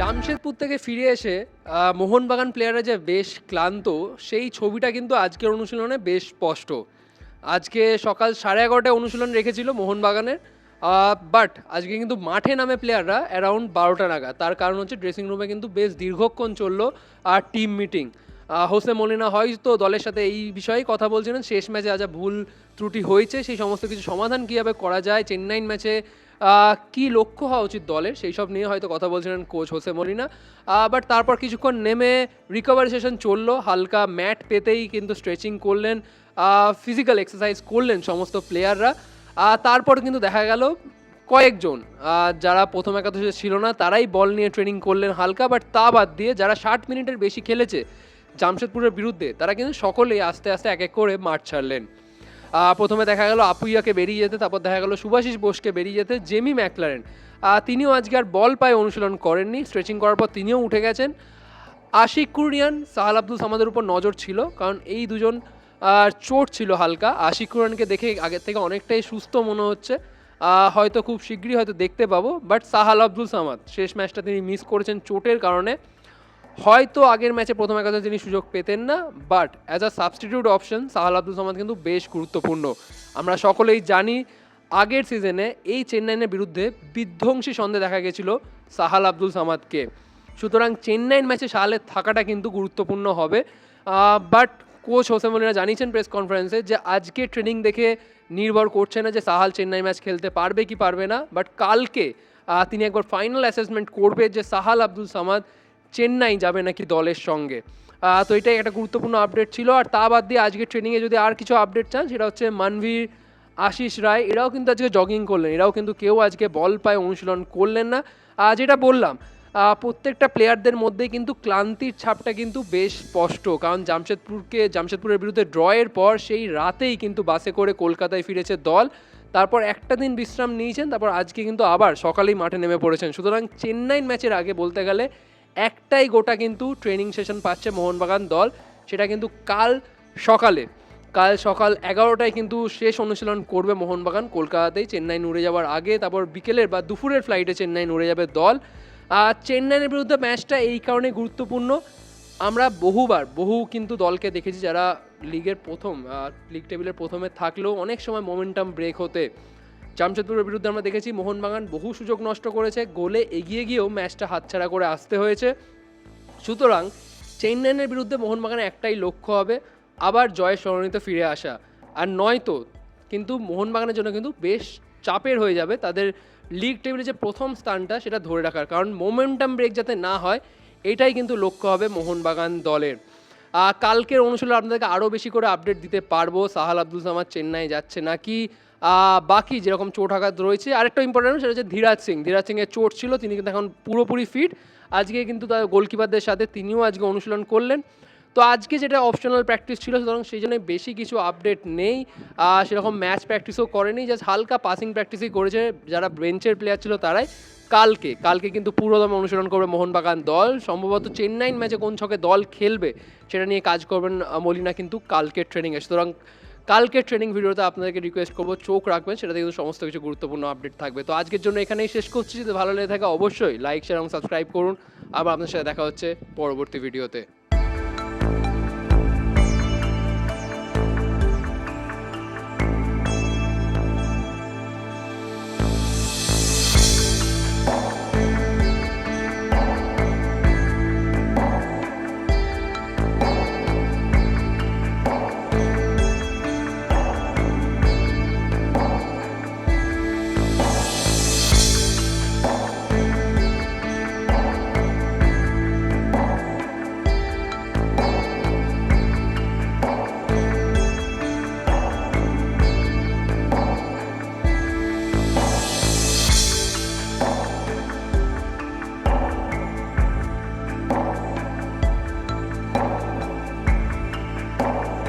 জামশেদপুর থেকে ফিরে এসে মোহনবাগান প্লেয়াররা যে বেশ ক্লান্ত, সেই ছবিটা কিন্তু আজকের অনুশীলনে বেশ স্পষ্ট। আজকে সকাল সাড়ে এগারোটায় অনুশীলন রেখেছিল মোহনবাগানের বাট আজকে কিন্তু মাঠে নামে প্লেয়াররা অ্যারাউন্ড বারোটা নাগাদ। তার কারণ হচ্ছে ড্রেসিং রুমে কিন্তু বেশ দীর্ঘক্ষণ চলল আর টিম মিটিং হোসে মলিনা হয়তো দলের সাথে এই বিষয়েই কথা বলছিলেন, শেষ ম্যাচে আজ ভুল ত্রুটি হয়েছে, সেই সমস্ত কিছু সমাধান কীভাবে করা যায় চেন্নাইন ম্যাচে কি লক্ষ্য হওয়া উচিত দলের? সেই সব নিয়ে হয়তো কথা বলছিলেন কোচ হোসে মলিনা বাট তারপর কিছুক্ষণ নেমে রিকভারি সেশন চলল। হালকা ম্যাট পেতেই কিন্তু স্ট্রেচিং করলেন ফিজিক্যাল এক্সারসাইজ করলেন সমস্ত প্লেয়াররা তারপর কিন্তু দেখা গেল কয়েকজন যারা প্রথম একাদশে ছিল না, তারাই বল নিয়ে ট্রেনিং করলেন হালকা বাট তা বাদ দিয়ে যারা ষাট মিনিটের বেশি খেলেছে, জামশেদপুরের বিরুদ্ধে, তারা কিন্তু সকলেই আস্তে আস্তে এক এক করে মাঠ ছাড়লেন। প্রথমে দেখা গেল আপুইয়াকে বেরিয়ে যেতে, তারপর দেখা গেল সুভাষিস বোসকে বেরিয়ে যেতে, জেমি ম্যাকলারেন। তিনিও আজকে আর বল পায়ে অনুশীলন করেননি স্ট্রেচিং করার পর তিনিও উঠে গেছেন। আশিক কুরিয়ান সাহাল আব্দুল সামাদের উপর নজর ছিল, কারণ এই দুজন চোট ছিল হালকা। আশিক কুরিয়ানকে দেখে আগের থেকে অনেকটাই সুস্থ মনে হচ্ছে। হয়তো খুব শীঘ্রই হয়তো দেখতে পাবো বাট সাহাল আব্দুল সামাদ, শেষ ম্যাচটা তিনি মিস করেছেন চোটের কারণে। হয়তো আগের ম্যাচে প্রথম একাদশে তিনি সুযোগ পেতেন না but as a substitute option Sahal Abdul Samad কিন্তু বেশ গুরুত্বপূর্ণ। আমরা সকলেই জানি, আগের সিজনে এই চেন্নাইয়ের বিরুদ্ধে বিধ্বংসী সন্দেহ দেখা গেছিল সাহাল আব্দুল সামাদকে। সুতরাং চেন্নাইয়ের ম্যাচে সাহালের থাকাটা কিন্তু গুরুত্বপূর্ণ হবে। বাট কোচ হোসেন মলিনা জানিয়েছেন প্রেস কনফারেন্সে যে আজকে ট্রেনিং দেখে নির্ভর করছে না যে সাহাল চেন্নাই ম্যাচ খেলতে পারবে কি পারবে না বাট কালকে তিনি একবার ফাইনাল অ্যাসেসমেন্ট করবে যে সাহাল আব্দুল সামাদ চেন্নাই যাবে নাকি দলের সঙ্গে। তো এটাই একটা গুরুত্বপূর্ণ আপডেট ছিল। আর তা বাদ দিয়ে আজকে ট্রেনিংয়ে যদি আর কিছু আপডেট চান, সেটা হচ্ছে মানভীর, আশিস রায়, এরাও কিন্তু আজকে জগিং করলেন। এরাও কিন্তু কেউ আজকে বল পায় অনুশীলন করলেন না। যেটা বললাম প্রত্যেকটা প্লেয়ারদের মধ্যেই কিন্তু ক্লান্তির ছাপটা কিন্তু বেশ স্পষ্ট। কারণ জামশেদপুরকে, জামশেদপুরের বিরুদ্ধে ড্রয়ের পর সেই রাতেই কিন্তু বাসে করে কলকাতায় ফিরেছে দল। তারপর একটা দিন বিশ্রাম নিয়েছেন, তারপর আজকে কিন্তু আবার সকালেই মাঠে নেমে পড়েছেন। সুতরাং চেন্নাই ম্যাচের আগে বলতে গেলে একটাই গোটা কিন্তু ট্রেনিং সেশন পাচ্ছে মোহনবাগান দল, সেটা কিন্তু কাল সকালে। কাল সকাল এগারোটায় কিন্তু শেষ অনুশীলন করবে মোহনবাগান। কলকাতাতেই চেন্নাই উড়ে যাওয়ার আগে, তারপর বিকেলের বা দুপুরের ফ্লাইটে চেন্নাই উড়ে যাবে দল। আর চেন্নাইয়ের বিরুদ্ধে ম্যাচটা এই কারণে গুরুত্বপূর্ণ। আমরা বহুবার, বহু কিন্তু দলকে দেখেছি যারা লিগের প্রথম লিগ টেবিলের প্রথমে থাকলেও অনেক সময় মোমেন্টাম ব্রেক হতে জামশেদপুরের বিরুদ্ধে আমরা দেখেছি মোহনবাগান বহু সুযোগ নষ্ট করেছে, গোলে এগিয়ে গিয়েও ম্যাচটা হাতছাড়া করে আসতে হয়েছে। সুতরাং চেন্নাইয়ের বিরুদ্ধে মোহনবাগানের একটাই লক্ষ্য হবে, আবার জয়ের সরণিতে ফিরে আসা। আর নয়তো, কিন্তু মোহনবাগানের জন্য কিন্তু বেশ চাপের হয়ে যাবে তাদের লিগ টেবিলে যে প্রথম স্থানটা সেটা ধরে রাখার, কারণ মোমেন্টাম ব্রেক যাতে না হয়, এটাই কিন্তু লক্ষ্য হবে মোহনবাগান দলের। কালকের অনুশীলন আপনাদেরকে আরও বেশি করে আপডেট দিতে পারব। সাহাল আব্দুল সামাদ চেন্নাই যাচ্ছে নাকি? বাকি যেরকম চোট আঘাত রয়েছে, আরেকটা ইম্পর্টেন্ট সেটা হচ্ছে ধীরাজ সিং। ধীরাজ সিংয়ের চোট ছিল, তিনি কিন্তু এখন পুরোপুরি ফিট আজকে কিন্তু তার গোলকিপারদের সাথে তিনিও আজকে অনুশীলন করলেন। তো আজকে যেটা অপশনাল প্র্যাকটিস ছিল, সুতরাং সেই জন্য বেশি কিছু আপডেট নেই। সেরকম ম্যাচ প্র্যাকটিসও করেনি জাস্ট হালকা পাসিং প্র্যাকটিসই করেছে যারা বেঞ্চের প্লেয়ার ছিল তারাই। কালকে কালকে কিন্তু পুরোদমে অনুসরণ করবে মোহনবাগান দল। সম্ভবত চেন্নাইন ম্যাচে কোন ছকে দল খেলবে, সেটা নিয়ে কাজ করবেন মলিনা কিন্তু কালকের ট্রেনিংয়ে সুতরাং কালকের ট্রেনিং ভিডিওতে আপনাদেরকে রিকোয়েস্ট করব, চোখ রাখবেন, সেটাতে কিন্তু সমস্ত কিছু গুরুত্বপূর্ণ আপডেট থাকবে। তো আজকের জন্য এখানেই শেষ করছি। যদি ভালো লেগে থাকে, অবশ্যই লাইক শেয়ার এবং সাবস্ক্রাইব করুন। আবার আপনার সাথে দেখা হচ্ছে পরবর্তী ভিডিওতে Пока.